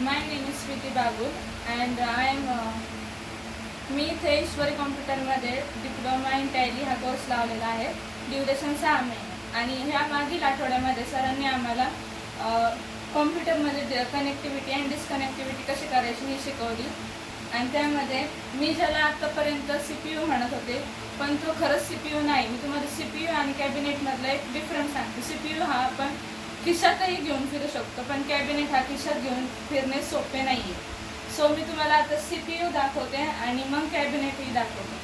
My name is Sweetie Bagul and I am uh, मी इथे ईश्वरी कॉम्प्युटरमध्ये डिप्लोमा इन टॅली हा कोर्स लावलेला आहे. ड्युरेशन सहा महिने. आणि ह्या मागील आठवड्यामध्ये सरांनी आम्हाला कॉम्प्युटरमध्ये कनेक्टिव्हिटी अँड डिस्कनेक्टिव्हिटी कशी करायची ही शिकवली. आणि त्यामध्ये मी ज्याला आत्तापर्यंत सी पी यू म्हणत होते पण तो खरंच सी पी यू नाही. मी तुम्हाला सी पी यू आणि कॅबिनेटमधला एक डिफरन्स सांगते. सी पी यू हा आपण खिशातही घेऊन फिरू शकतो पण कॅबिनेट हा खिशात घेऊन फिरणे सोपे नाही आहे सो मी तुम्हाला आता सी पी यू दाखवते आणि मग कॅबिनेटही दाखवते.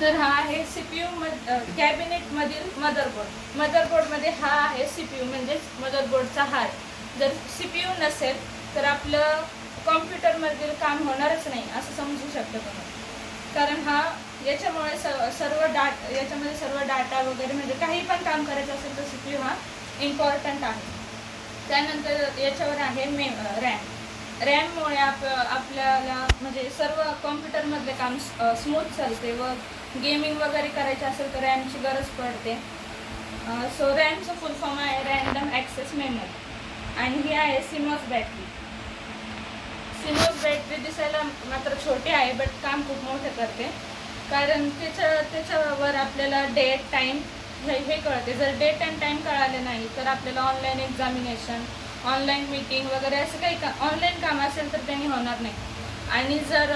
तर हा आहे सी पी यू मध कॅबिनेटमधील मदरबोर्ड. मदरबोर्डमध्ये हा आहे सी पी यू म्हणजेच मदरबोर्डचा हार. जर सी पी यू नसेल तर आपलं कॉम्प्युटरमधील काम होणारच नाही असं समजू शकतं तुम्ही. कारण हा याच्यामुळे स सर्व डाट याच्यामध्ये सर्व डाटा वगैरे म्हणजे काही पण काम करायचं असेल तर सी पी यू हा इम्पॉर्टंट आहे. त्यानंतर याच्यावर आहे मे रॅम. रॅममुळे आप आपल्याला म्हणजे सर्व कॉम्प्युटरमधले काम स्मूथ चालते व गेमिंग वगैरे करायचे असेल तर रॅमची गरज पडते. सो रॅमचं फुल फॉर्म आहे रॅन्डम ॲक्सेस मेमरी आणि ही आहे सिमॉस बॅटरी सिमॉस बॅटरी दिसायला मात्र छोटी आहे बट काम खूप मोठं करते. कारण त्याच्या त्याच्यावर आपल्याला डेट टाईम हे हे कळते. जर डेट अँड टाईम कळाले नाही तर आपल्याला ऑनलाईन एक्झामिनेशन ऑनलाईन मीटिंग वगैरे असं काही का ऑनलाईन काम असेल तर त्यांनी होणार नाही. आणि जर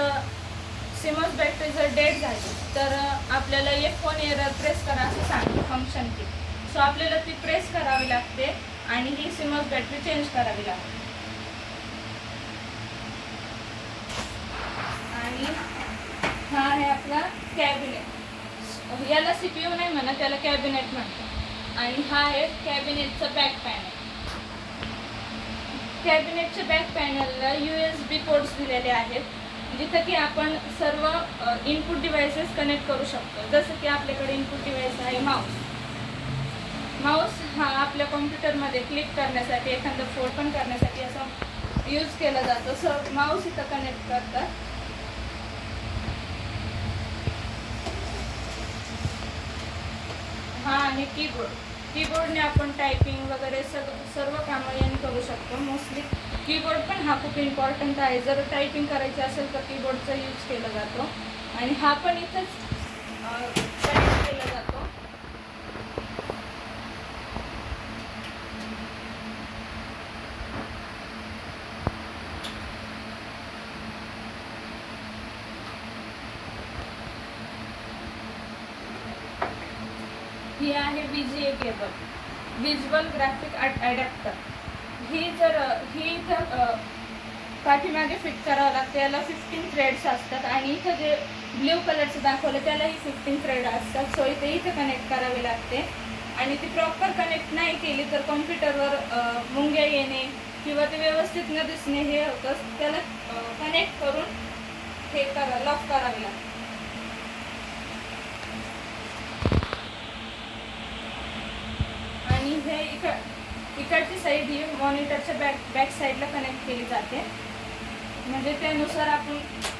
सिमस बॅटरी जर डेट झाली तर आपल्याला एक फोन एरर प्रेस करा असं सांगतो फंक्शन की सो आपल्याला ती प्रेस करावी लागते आणि ही सिमस बॅटरी चेंज करावी लागते आणि हा आहे आपला कॅबिनेट. याला सी पी यू नाही म्हणा त्याला कॅबिनेट म्हणतात. आणि हा आहे कॅबिनेटचा बॅक पॅनल कॅबिनेटच्या बॅक पॅनलला यू एस बी पोर्ट्स दिलेले आहेत. जिथं की आपण सर्व इनपुट डिव्हायसेस कनेक्ट करू शकतो. जसं की आपल्याकडे इनपुट डिव्हाइस आहे माऊस माऊस हा आपल्या कॉम्प्युटरमध्ये क्लिक करण्यासाठी एखादं फोड पण करण्यासाठी असं यूज केला जातो. सर माऊस इथं कनेक्ट करतात. आणि कीबोर्ड कीबोर्डने आपण टायपिंग वगैरे सग सर्व कामं यांनी करू शकतो. मोस्टली कीबोर्ड पण हा खूप इम्पॉर्टंट आहे. जर टायपिंग करायची असेल तर कीबोर्डचा यूज केला जातो. आणि हा पण इथंच कनेक्ट केला जातो. ही आहे V G A cable visual graphic adapter ही जर ही इथं पाठीमागे फिट करावं लागतं याला फिफ्टीन थ्रेड्स असतात आणि इथं जे ब्ल्यू कलरचं दाखवलं त्यालाही फिफ्टीन थ्रेड असतात. सो इथे इथं कनेक्ट करावे लागते. आणि ती प्रॉपर कनेक्ट नाही केली तर कॉम्प्युटरवर मुंग्या येणे किंवा ते व्यवस्थित न दिसणे हे होतं. त्याला कनेक्ट करून हे करा लॉक करावे लागतं आणि हे इकड इकडची साईड ही मॉनिटरच्या बॅक बॅक साईडला कनेक्ट केली जाते. म्हणजे त्यानुसार आपण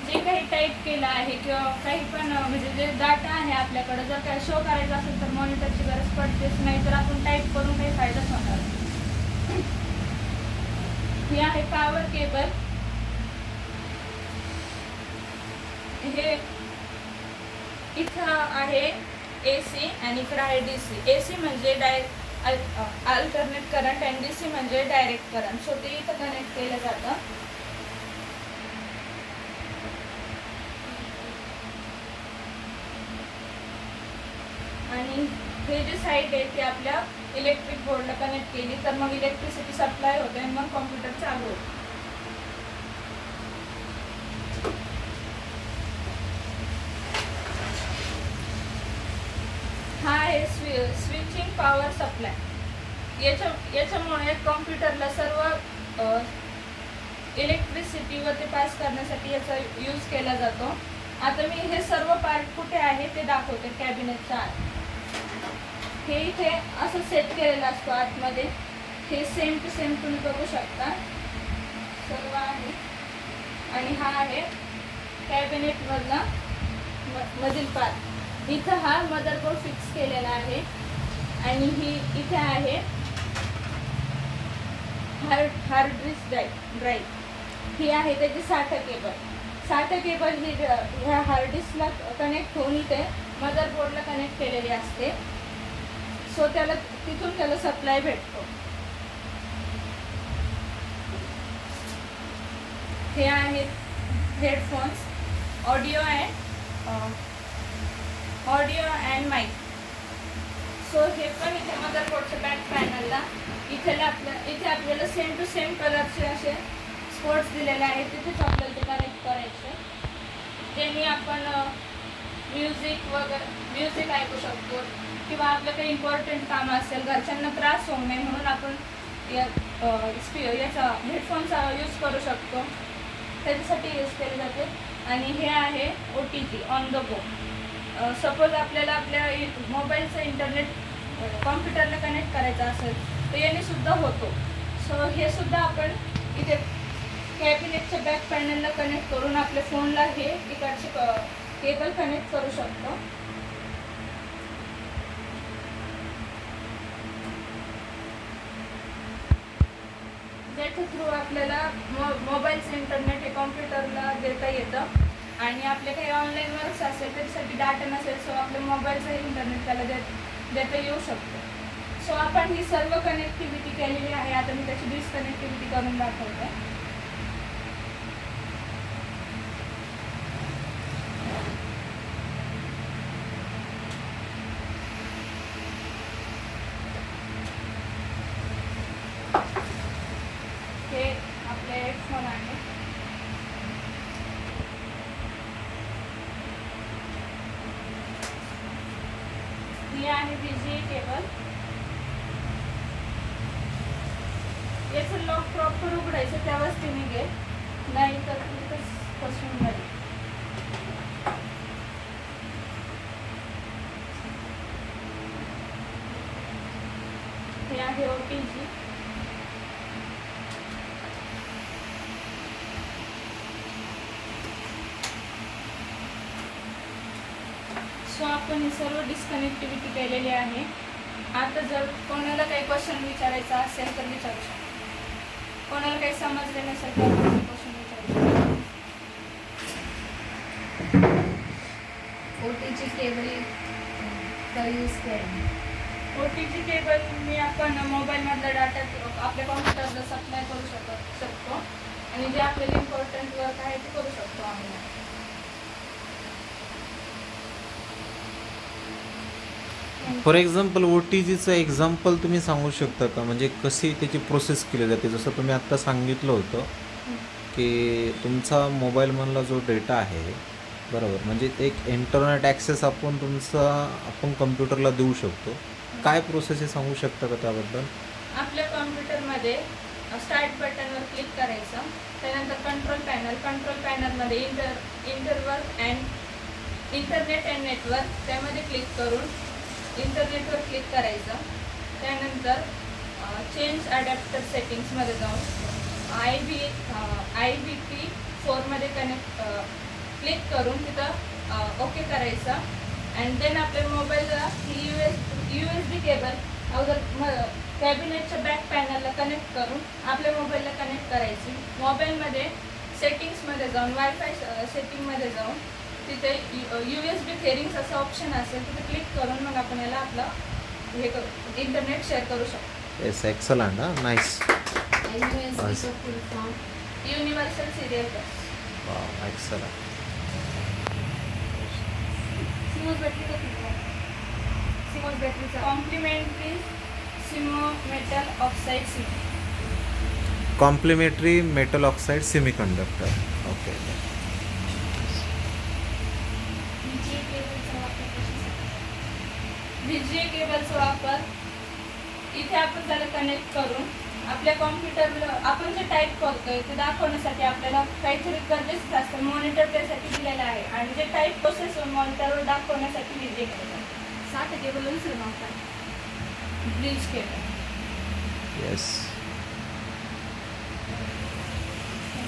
जे काही टाईप केलं आहे किंवा काही पण म्हणजे जे डाटा आहे आपल्याकडं जर काय शो करायचं असेल तर मॉनिटरची गरज पडतेच नाही तर आपण टाईप करून काही फायदाच होणार हे आहे पॉवर केबल हे इथं आहे ए सी आणि इकडं आहे डी सी ए सी म्हणजे direct alternate current and D C म्हणजे डायरेक्ट करंट सो ते इथं कनेक्ट केलं जातं. आणि हे जे साईट आहे ती आपल्या इलेक्ट्रिक बोर्डला कनेक्ट केली. तर मग इलेक्ट्रिसिटी सप्लाय होते आणि मग कॉम्प्युटर चालू होतं हा आहे स्वि स्विचिंग पॉवर सप्लाय याच्या याच्यामुळे कॉम्प्युटरला सर्व इलेक्ट्रिसिटी व ते पास करण्यासाठी याचा यूज केला जातो. आता मी हे सर्व पार्ट कुठे आहे ते दाखवते कॅबिनेटच्या आत. हे इथे असं सेट केलेलं असतो आतमध्ये. हे सेम टू सेम तुम्ही बघू शकता. सर्व आहे. आणि हा आहे कॅबिनेटमधला म- मधील पार्ट इथं हा मदरबोर्ड फिक्स केलेला आहे. आणि ही इथे आहे. Hard hard disk drive drive ही आहे त्याची साठ केबल साठ केबल ही ह्या हार्ड डिस्कला कनेक्ट होऊन इथे मदरबोर्डला कनेक्ट केलेली असते. सो त्याला तिथून त्याला सप्लाय भेटतो. हे आहेत headphones audio and audio and mic. So हे पण इथे मदरबोर्डच्या बॅक पॅनलला इथे आपल्या इथे आपल्याला सेम टू सेम कलरचे असे स्पोर्ट्स दिलेले आहेत. तिथेच आपल्याला ते कनेक्ट करायचे. ज्यांनी आपण म्युझिक वगैरे म्युझिक ऐकू शकतो. किंवा आपलं काही इम्पॉर्टंट काम असेल घरच्यांना त्रास होऊ नये म्हणून आपण या स्पी याचा हेडफोनचा यूज करू शकतो. त्याच्यासाठी यूज केले जाते. आणि हे आहे O T T on the go suppose आपल्याला आपल्या मोबाईलचं इंटरनेट कॉम्प्युटरला कनेक्ट करायचं असेल तर याने सुद्धा होतो. सो हे सुद्धा आपण इथे कॅबिनेटच्या बॅक पॅनलला कनेक्ट करून आपल्या फोनला हे तिकडचे केबल कनेक्ट करू शकतो. ज्याच्या थ्रू आपल्याला मो मोबाईलचं इंटरनेट हे कॉम्प्युटरला देता येतं. आणि आपले काही ऑनलाईन वर्क्स असेल त्याच्यासाठी डाटा नसेल सो आपल्या मोबाईलचं इंटरनेट त्याला देत देता येऊ शकतो. सो आपण ही सर्व कनेक्टिव्हिटी केलेली आहे. आता मी त्याची डिस्कनेक्टिव्हिटी करून दाखवते. हे आपले हेडफोन आहे. ही आहे याचं लॉक प्रॉपर उघडायचं त्यावेळेस ते निघेल नाही तर तिथंच फसून जाईल हे आहे ओ जी सो आपण ही सर्व डिस्कनेक्टिव्हिटी केलेली आहे. आता जर कोणाला काही क्वेश्चन विचारायचा असेल तर विचारू शकतो. कोणाला काही समजले नसेल तर क्वेश्चन विचारू शकतो. O T G cable use करें ओ टी जी केबल मी आपण मोबाईलमधला डाटा आपल्या कॉम्प्युटरला सप्लाय करू शकत शकतो. आणि जे आपल्याला इम्पॉर्टंट वर्क आहे ते करू शकतो आम्ही. फॉर एक्झाम्पल ओ टी जीचं एक्झाम्पल तुम्ही सांगू शकता का? म्हणजे कशी त्याची प्रोसेस केली जाते? जसं तुम्ही आत्ता सांगितलं होतं की तुमचा मोबाईलमधला जो डेटा आहे बरोबर? म्हणजे एक इंटरनेट ॲक्सेस आपण तुमचा आपण कम्प्युटरला देऊ शकतो. काय प्रोसेस आहे सांगू शकता का त्याबद्दल? आपल्या कॉम्प्युटरमध्ये स्टार्ट बटनवर क्लिक करायचं. त्यानंतर कंट्रोल पॅनल कंट्रोल पॅनलमध्ये inter interwork and internet and network त्यामध्ये क्लिक करून इंटरनेटवर क्लिक करायचं. त्यानंतर चेंज अडॅप्टर सेटिंग्समध्ये जाऊन I B I B P फोरमध्ये कनेक्ट क्लिक करून तिथं ओके करायचं. अँड देन आपल्या मोबाईलला U S U S B cable अगोदर म कॅबिनेटच्या बॅक पॅनलला कनेक्ट करून आपल्या मोबाईलला कनेक्ट करायची. मोबाईलमध्ये सेटिंग्समध्ये जाऊन वायफाय सेटिंगमध्ये जाऊन तिथे यू एस बी फेरिंग्स असं ऑप्शन असेल तिथे क्लिक करून मग आपण याला आपलं हे करू इंटरनेट शेअर करू शकतो. येस एक्सलंट हां nice universal serial excellent CMOS battery का सिमोस बॅटरीचा complementary सिमो metal oxide C complementary metal oxide semiconductor okay V केबलचा वापर इथे आपण त्याला कनेक्ट करून आपल्या कॉम्प्युटरला आपण जे टाईप करतोय ते दाखवण्यासाठी आपल्याला काहीतरी गरजेचं असतं. मॉनिटर त्यासाठी दिलेलं आहे. आणि जे टाईप प्रोसेस मॉनिटरवर दाखवण्यासाठी व्ही जे केबल साठ केबल दुसरं नाव काय ब्रिज केबल येस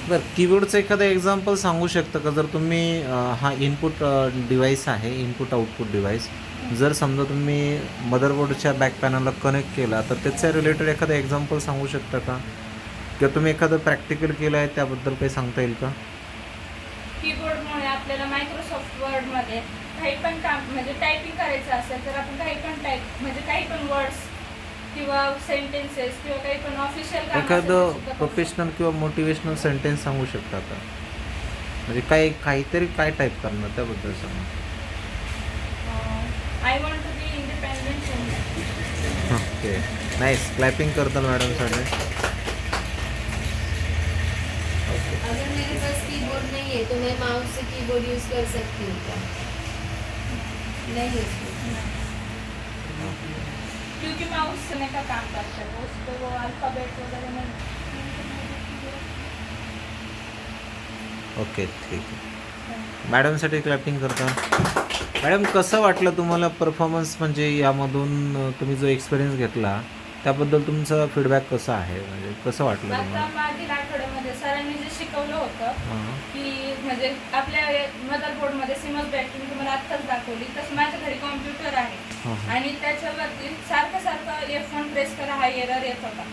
बरं कीबोर्डचं एखादं एक्झाम्पल सांगू शकता का? जर तुम्ही हा इनपुट डिव्हाइस आहे इनपुट आउटपुट डिव्हाइस जर समजा तुम्ही मदरबोर्डच्या बॅक पॅनलला कनेक्ट केला तर त्याच्या रिलेटेड एखादं एक्झाम्पल सांगू शकता का? किंवा तुम्ही एखादं प्रॅक्टिकल केलं आहे त्याबद्दल काही सांगता येईल का? कीबोर्डमुळे आपल्याला मायक्रोसॉफ्ट वर्डमध्ये काही पण काम म्हणजे टायपिंग करायचं असेल तर आपण काही पण टाईप म्हणजे काही पण वर्ड्स किंवा सेंटेन्सेस किंवा काही पण ऑफिशियल एखादं प्रोफेशनल किंवा मोटिवेशनल सेंटेन्स सांगू शकता का? म्हणजे काय काहीतरी काय टाईप करणार त्याबद्दल सांगा. I want to be independent okay nice clapping करताल मॅडमसाठी अगर मेरे पास कीबोर्ड नहीं है तो मैं माउस से कीबोर्ड यूज कर सकती हूँ क्या नहीं. क्योंकि माउस से का काम करता है उस पर वो अल्फ़ाबेट वगैरह में ओके ठीक आहे मॅडमसाठी क्लॅपिंग करता. मॅडम कसं वाटलं तुम्हाला परफॉर्मन्स म्हणजे यामधून तुम्ही जो एक्सपिरियन्स घेतला त्याबद्दल तुमचा फीडबॅक कसा आहे? म्हणजे कसं वाटलं आता तुम्हाला? मागील आठवड्यामध्ये सरांनी जे शिकवलं होतं हां. की म्हणजे आपल्या मदरबोर्डमध्ये सिमस बॅटरी तुम्हाला आत्ताच दाखवली. तसं माझ्या घरी कॉम्प्युटर आहे. हां हां. आणि त्याच्यावरती सारखं सारखं एफ वन प्रेस करा हा एरर येत होता.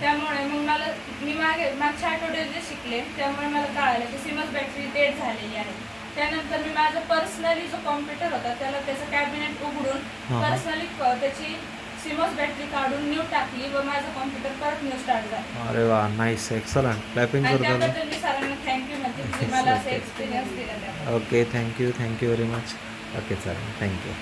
त्यामुळे मग मला मी मागे मागच्या आठवड्यात जे शिकले त्यामुळे मला कळालं की सिमस बॅटरी डेट झालेली आहे. त्यानंतर मी माझा पर्सनली जो कॉम्प्युटर होता त्याला त्याचं कॅबिनेट उघडून हा. पर्सनली त्याची सिमस बॅटरी काढून न्यू टाकली व माझं कॉम्प्युटर परत न्यू स्टार्ट झालं. अरे वा नाईस एक्सलंट क्लॅपिंग त्याबद्दल मी सरांना थँक्यू म्हणते की मला असं एक्सपिरियन्स दिला okay thank you thank you very much okay चालेल. Thank you